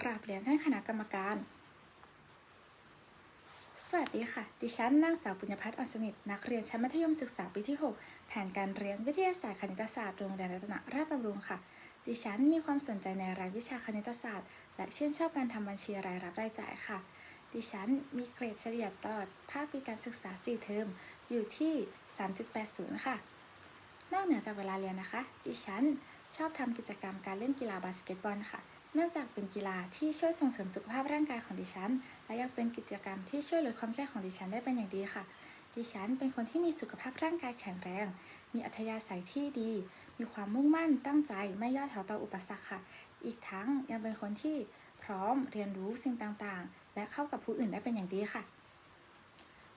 กราบเรียนท่านคณะกรรมการ สวัสดีค่ะ ดิฉันนางสาวปุญญพัฒน์อ่อนสนิท นักเรียนชั้นมัธยมศึกษาปีที่ 6 แผนการเรียนวิทยาศาสตร์คณิตศาสตร์โรงเรียนรัตนราชบำรุงค่ะ ดิฉันมีความสนใจในรายวิชาคณิตศาสตร์ และชื่นชอบการทำบัญชีรายรับรายจ่ายค่ะ ดิฉันมีเกรดเฉลี่ยตลอดภาคปีการศึกษา 4 เทอม อยู่ที่ 3.80 ค่ะ นอกเหนือจากเวลาเรียนนะคะ ดิฉันชอบทำกิจกรรมการเล่นกีฬาบาสเกตบอลค่ะ นื่องจากเป็นกีฬาที่ช่วยส่งเสริมสุขภาพร่างกายของดิฉัน และยังเป็นกิจกรรมที่ช่วยลดความเครียดของดิฉันได้เป็นอย่างดีค่ะ ดิฉันเป็นคนที่มีสุขภาพร่างกายแข็งแรง มีอัธยาศัยที่ดี มีความมุ่งมั่นตั้งใจไม่ย่อท้อต่ออุปสรรคค่ะ อีกทั้งยังเป็นคนที่พร้อมเรียนรู้สิ่งต่างๆ และเข้ากับผู้อื่นได้เป็นอย่างดีค่ะ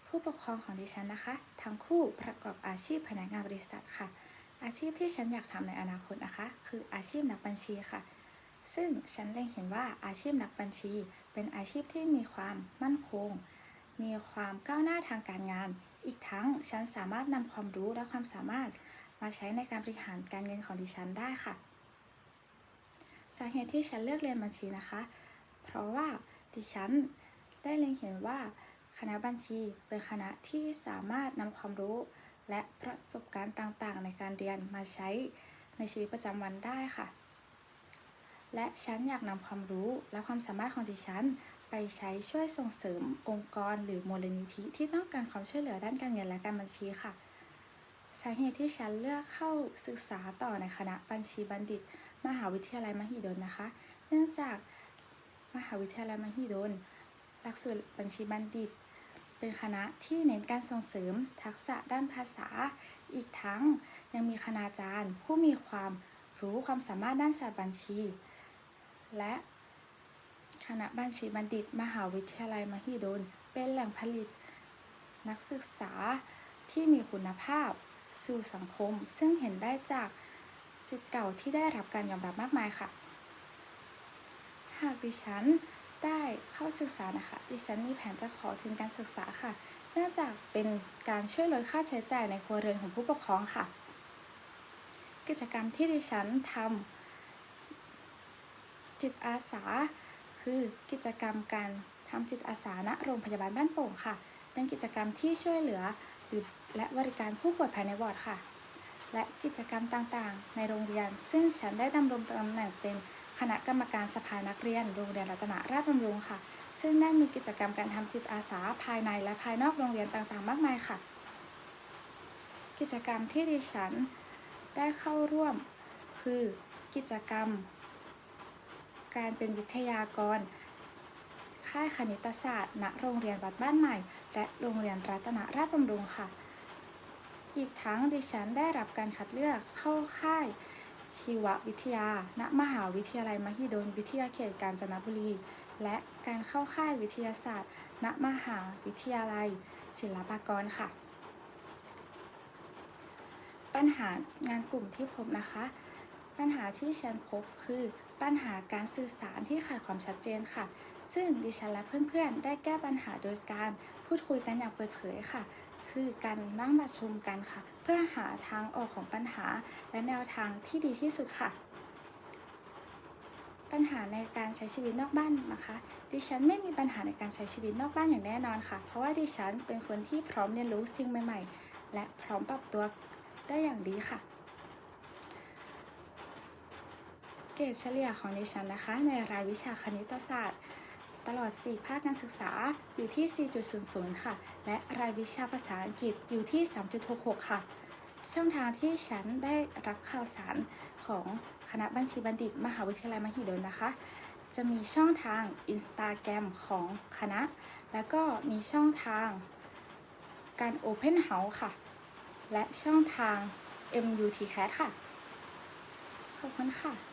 ผู้ปกครองของดิฉันนะคะ ทั้งคู่ประกอบอาชีพพนักงานบริษัทค่ะ อาชีพที่ฉันอยากทำในอนาคตนะคะ คืออาชีพนักบัญชีค่ะ ซึ่งฉันเล็งเห็นว่าอาชีพนักบัญชี เป็นอาชีพที่มีความมั่นคง มีความก้าวหน้าทางการงาน อีกทั้งฉันสามารถนำความรู้และความสามารถมาใช้ในการบริหารการเงินของดิฉันได้ค่ะ สาเหตุที่ฉันเลือกเรียนบัญชีนะคะ เพราะว่าดิฉันได้เล็งเห็นว่า คณะบัญชีเป็นคณะที่สามารถนำความรู้ และประสบการณ์ต่างๆ ในการเรียนมาใช้ในชีวิตประจำวันได้ค่ะ และฉันอยากนำความรู้และความสามารถของดิฉัน ไปใช้ช่วยส่งเสริมองค์กรหรือมูลนิธิที่ต้องการความช่วยเหลือด้านการเงินและการบัญชีค่ะ สาเหตุที่ฉันเลือกเข้าศึกษาต่อในคณะบัญชีบัณฑิต มหาวิทยาลัยมหิดลนะคะ เนื่องจากมหาวิทยาลัยมหิดล หลักสูตรบัญชีบัณฑิต เป็นคณะที่เน้นการส่งเสริมทักษะด้านภาษา อีกทั้งยังมีคณาจารย์ ผู้มีความรู้ความสามารถด้านศาสตร์บัญชี และคณะบัญชีบัณฑิต มหาวิทยาลัยมหิดล เป็นแหล่งผลิต นักศึกษาที่มีคุณภาพ สู่สังคม ซึ่งเห็นได้จากสิทธิ์เก่าที่ได้รับการยอมรับมากมายค่ะ หากดิฉันได้เข้าศึกษานะคะ ดิฉันมีแผนจะขอทุนการศึกษาค่ะ เนื่องจากเป็นการช่วยลดค่าใช้จ่ายในครัวเรือนของผู้ปกครองค่ะ กิจกรรมที่ดิฉันทำ จิตอาสา คือกิจกรรมการทำจิตอาสาณโรงพยาบาลบ้านโป่งค่ะ เป็นกิจกรรมที่ช่วยเหลือหรือและบริการผู้ป่วยภายในวอร์ดค่ะ และกิจกรรมต่างๆ ในโรงเรียน ซึ่งฉันได้ดำรงตำแหน่งเป็นคณะกรรมการสภานักเรียนโรงเรียนรัตนราชบำรุงค่ะ ซึ่งได้มีกิจกรรมการทำจิตอาสาภายในและภายนอกโรงเรียนต่างๆ มากมายค่ะ กิจกรรมที่ดิฉันได้เข้าร่วมคือกิจกรรม การเป็นวิทยากร ค่ายคณิตศาสตร์ ณ โรงเรียนวัดบ้านใหม่ และโรงเรียนรัตนราชบำรุงค่ะ อีกทั้งดิฉันได้รับการคัดเลือกเข้าค่ายชีววิทยา ณ มหาวิทยาลัยมหิดล วิทยาเขตกาญจนบุรี และการเข้าค่ายวิทยาศาสตร์ ณ มหาวิทยาลัย ศิลปากรค่ะ ปัญหางานกลุ่มที่พบนะคะ ปัญหาที่ฉันพบคือ ปัญหาการสื่อสารที่ขาดความชัดเจนค่ะ ซึ่งดิฉันและเพื่อนๆ ได้แก้ปัญหาโดยการพูดคุยกันอย่างเปิดเผยค่ะ คือการนั่งประชุมกันค่ะ เพื่อหาทางออกของปัญหาและแนวทางที่ดีที่สุดค่ะ ปัญหาในการใช้ชีวิตนอกบ้านนะคะ ดิฉันไม่มีปัญหาในการใช้ชีวิตนอกบ้านอย่างแน่นอนค่ะ เพราะว่าดิฉันเป็นคนที่พร้อมเรียนรู้สิ่งใหม่ ๆ และพร้อมปรับตัวได้อย่างดีค่ะ เกรดเฉลี่ยของดิฉันนะคะ ในรายวิชาคณิตศาสตร์ ตลอด 4 ภาคการศึกษาอยู่ที่ 4.00 ค่ะ และรายวิชาภาษาอังกฤษอยู่ที่ 3.66 ค่ะ ช่องทางที่ฉันได้รับข่าวสารของคณะบัญชีบัณฑิต มหาวิทยาลัยมหิดลนะคะ จะมีช่องทาง Instagram ของคณะ แล้วก็มีช่องทางการ Open House ค่ะ และช่องทาง MUTCAT ค่ะ ขอบคุณค่ะ